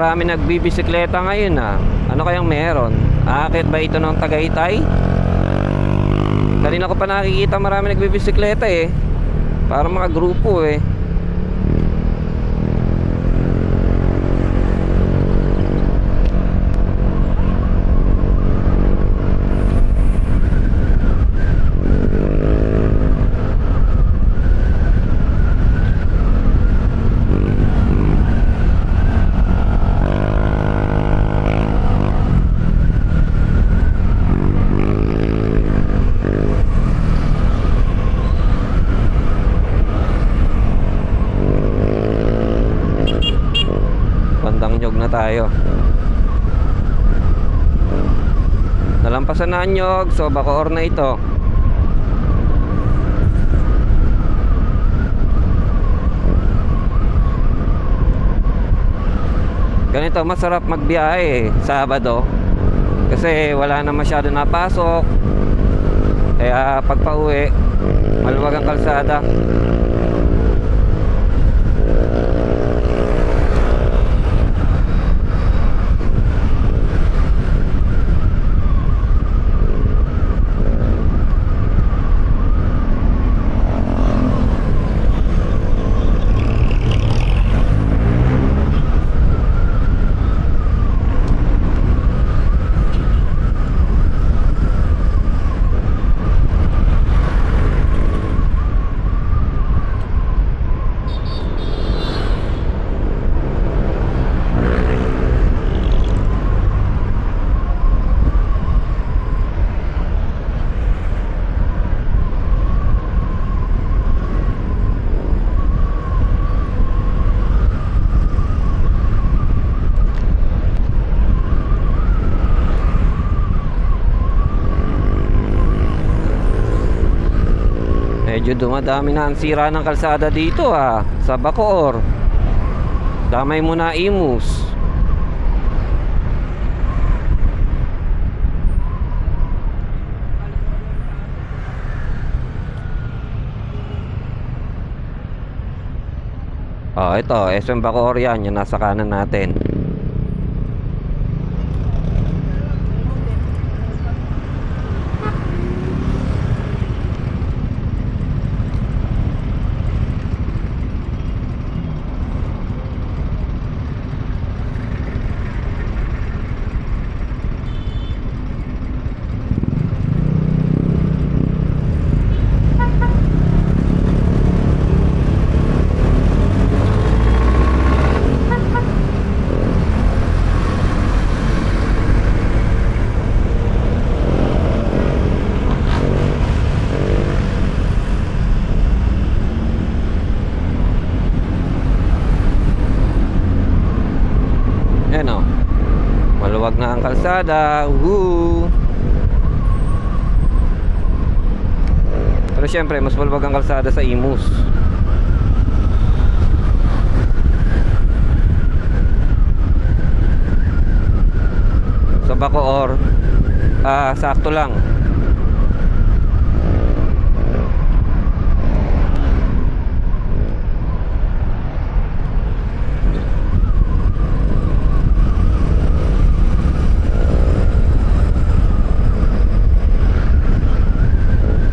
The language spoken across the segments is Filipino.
marami nagbibisikleta ngayon ah. Ano kayang meron? Aakit ba ito ng Tagaytay? Kanina ko pa nakikita marami nagbibisikleta eh. Para mga grupo eh. Bandang nyog na tayo. Nalampasan na ang nyog, so Bacoor na ito. Ganito, masarap magbiyahe eh, Sabado. Kasi wala na masyado napasok. Kaya pag pauwi, maluwag ang kalsada. Medyo dumadami na ang sira ng kalsada dito ah, sa Bacoor. Damay mo na imus. Oh, ito, SM Bacoor yan, yung nasa kanan natin. Yan o. Ang kalsada. Woo! Pero syempre, mas maluwag ang kalsada sa Imus. Sa Bacoor, ah, sakto lang.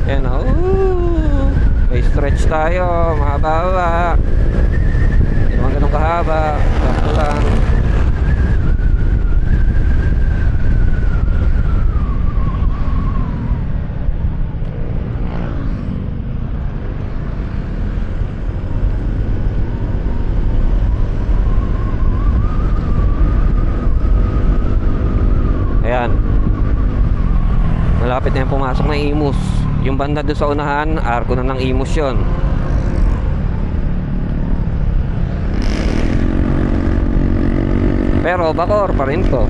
Yan o. Ooh. Stretch tayo. Mahaba-haba. Hindi naman ganun kahaba. Sakto lang. Yung pumasok na Imus. Yung banda doon sa unahan, arko na ng Imus yun. Pero Bacoor pa rin to.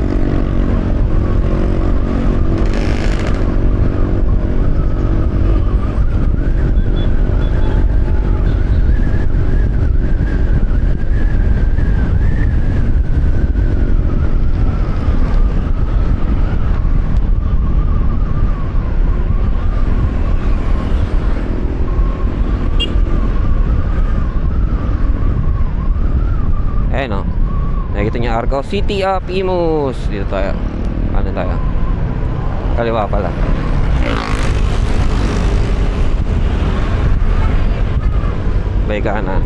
Ayun o. Nakikita natin yung Arco. City of Imus. Dito tayo. Ano tayo? Kaliwa pala. Bay kanan.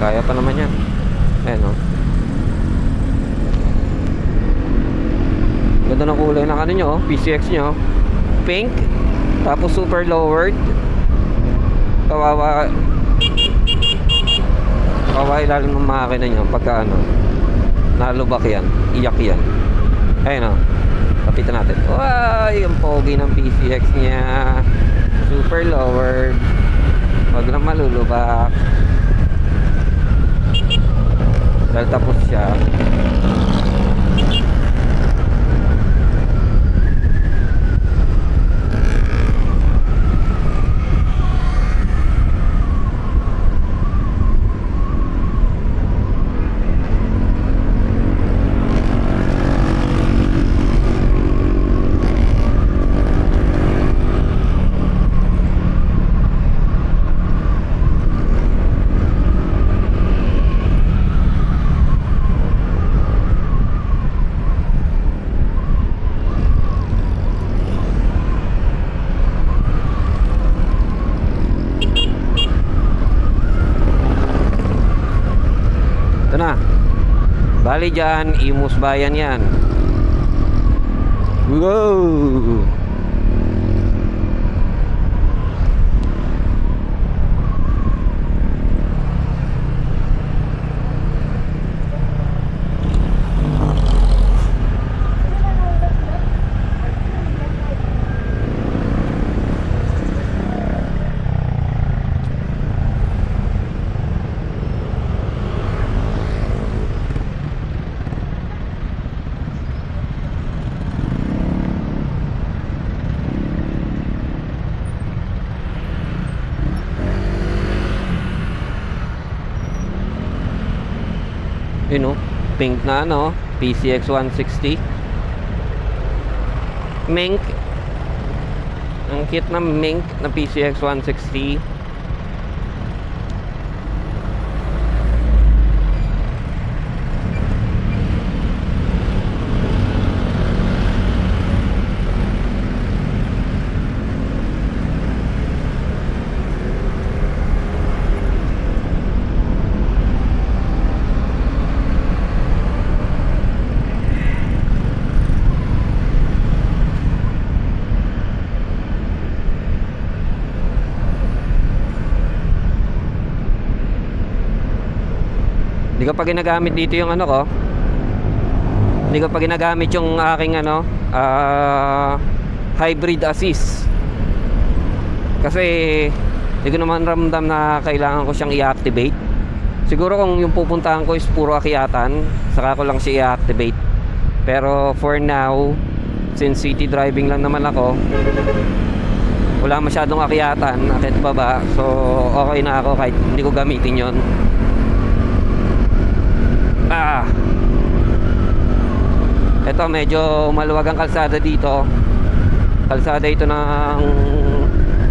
Kaya pa naman yan. Ayan o. Ganda ng kulay ng ano nyo, oh, PCX nyo. Pink. Tapos super lowered. Kawawa. Kawawa ilalim ng makina nyo pagka ano. Nalubak yan. Iyak yan. Ayun o. Kapitan natin. Ay, ang pogi ng PCX niya. Super lowered. Huwag lang malulubak. Dahil tapos siya. Ito na. Bali dyan, Imus Bayan yan. Wow! Yun oh, pink na ano, PCX 160. Mink. Ang cute na mink na PCX 160. Hindi ko pa ginagamit dito yung ano ko. Hindi ko pa ginagamit yung aking ano, ah, hybrid assist. Kasi hindi ko naman ramdam na kailangan ko siyang i-activate. Siguro kung yung pupuntahan ko is puro akyatan, saka ko lang siya i-activate. Pero for now, since city driving lang naman ako, wala masyadong akyatan, akit baba. So okay na ako kahit hindi ko gamitin yon. Ito medyo maluwag ang kalsada dito. Kalsada ito ng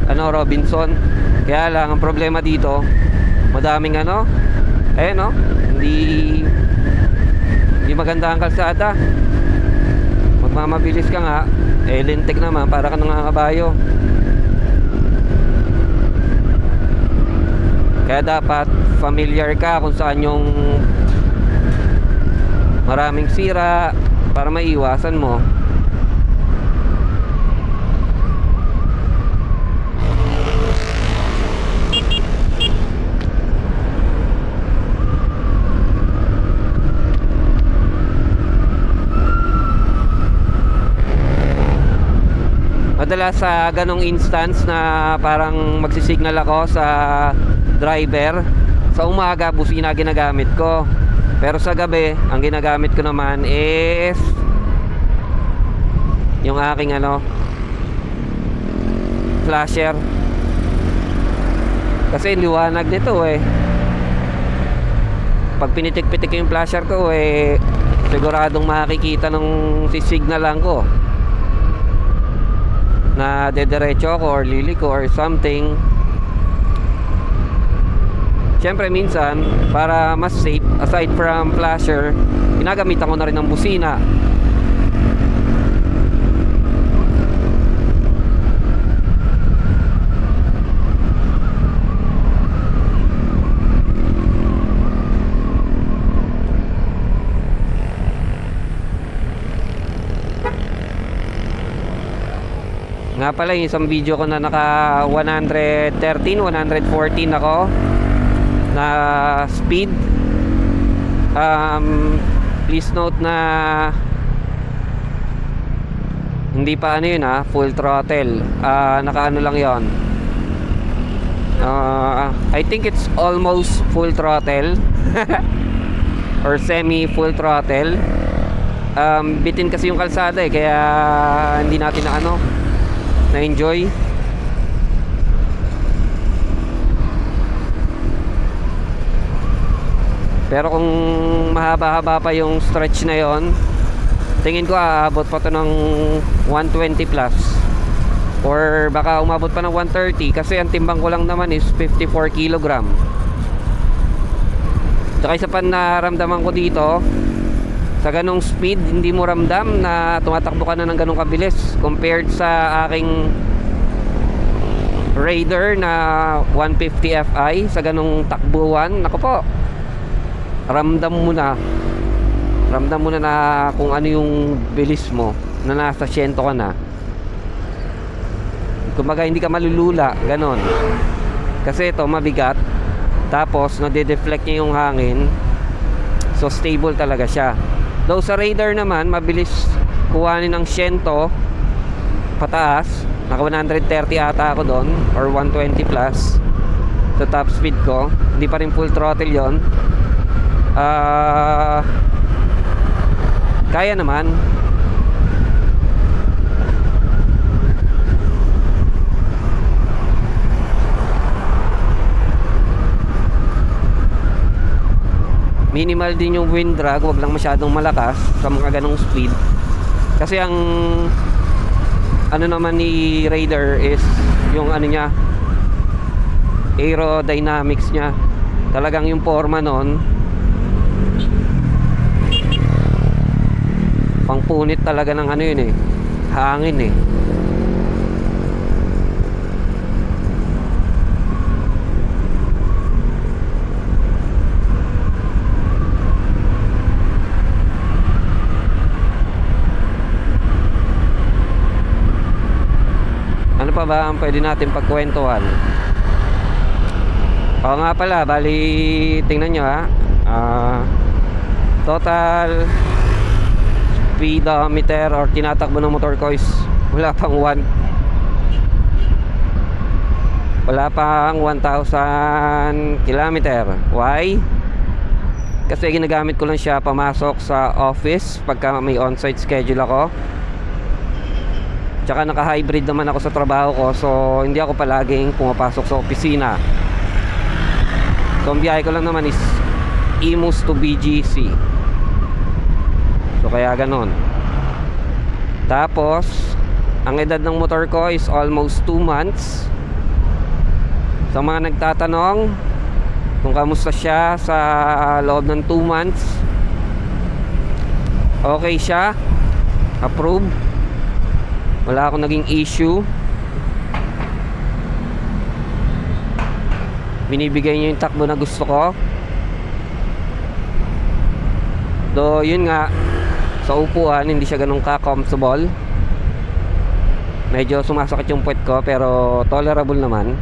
ano Robinson. Kaya lang ang problema dito, madaming ano, eh no, hindi hindi maganda ang kalsada. Magmamabilis ka nga, eh lintik naman para ka nangangabayo. Kaya dapat familiar ka kung saan yung maraming sira para maiwasan mo. Madalas sa ganong instance na parang magsisignal ako sa driver sa umaga busina ginagamit ko pero sa gabi ang ginagamit ko naman is yung aking ano flasher. Kasi liwanag nito eh. Pag pinitik-pitik yung flasher ko eh siguradong makikita nung sisignalan ko na dederecho ako or lili ko or something Siyempre minsan, para mas safe, aside from flasher, ginagamitan ko na rin ng busina. Nga pala, yung isang video ko na naka 113, 114 ako na speed. Um, please note na hindi pa ano yun ha, full throttle. Ah, naka ano lang yon. Ah, I think it's almost full throttle. or semi full throttle. Um, bitin kasi yung kalsada eh, kaya hindi natin na ano, na-enjoy. Pero kung mahaba-haba pa yung stretch na yon, tingin ko aabot pa to ng 120 plus. Or baka umabot pa ng 130 kasi ang timbang ko lang naman is 54 kilogram. Tsaka isa pa naramdaman ko dito, sa ganong speed, hindi mo ramdam na tumatakbo ka na ng ganong kabilis compared sa aking Raider na 150 Fi sa ganong takbuhan. Nako po, ramdam mo na ramdam mo na na kung ano yung bilis mo na nasa 100 ka na. Kumbaga hindi ka malulula ganon. Kasi ito mabigat tapos nade-deflect niya yung hangin so stable talaga siya. Though sa radar naman mabilis kuhanin ng 100 pataas naka 130 ata ako doon or 120 plus sa top speed ko. Hindi pa rin full throttle yon Ah kaya naman. Minimal din yung wind drag wag lang masyadong malakas sa mga ganong speed. Kasi ang ano naman ni Raider is yung ano niya aerodynamics niya. Talagang yung forma nun pangpunit talaga ng ano yun eh. Hangin eh. Ano pa ba ang pwede natin pagkwentuhan? Oo nga pala, bali tingnan nyo ha. Ah, Total speedometer or tinatakbo ng motor ko is wala pang 1 wala pang 1,000 kilometer. Why? kasi ginagamit ko lang siya pamasok sa office pagka may on-site schedule ako. Tsaka naka hybrid naman ako sa trabaho ko so hindi ako palaging pumapasok sa opisina. So ang ko lang naman is Imus to BGC kaya ganon Tapos Ang edad ng motor ko is almost 2 months. Sa mga nagtatanong Kung kamusta siya sa loob ng 2 months Okay siya Approve Wala akong naging issue. Binibigay niya yung takbo na gusto ko. Do yun nga sa upuan hindi siya ganun ka-comfortable. Medyo sumasakit yung puwet ko pero tolerable naman.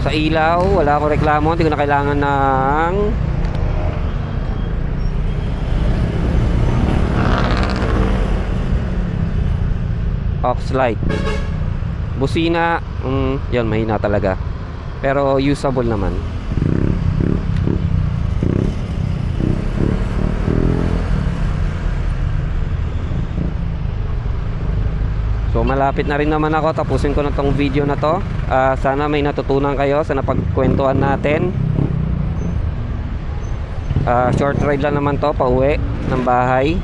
Sa ilaw, wala akong reklamo, hindi ko na kailangan ng aux light busina mm, yun mahina talaga. Pero usable naman. So malapit na rin naman ako. Tapusin ko na tong video na to. Ah, sana may natutunan kayo sa napagkwentuhan natin. Ah, short ride lang naman to, pauwi ng bahay.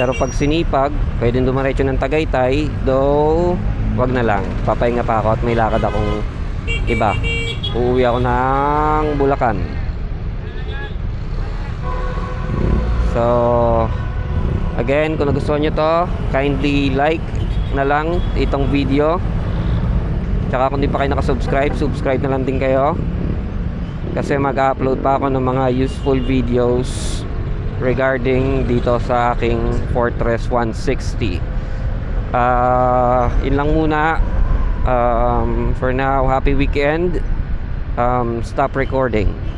Pero pag sinipag, pwedeng dumiretso ng Tagaytay, though wag na lang. Papahinga pa ako at may lakad akong iba. Uuwi ako ng Bulacan. So, again, kung nagustuhan nyo to, kindly like na lang itong video. Tsaka kung di pa kayo nakasubscribe, subscribe na lang din kayo. Kasi mag-upload pa ako ng mga useful videos regarding dito sa aking Fortress 160. Ah, yun lang muna. Um, for now, happy weekend. Um, stop recording.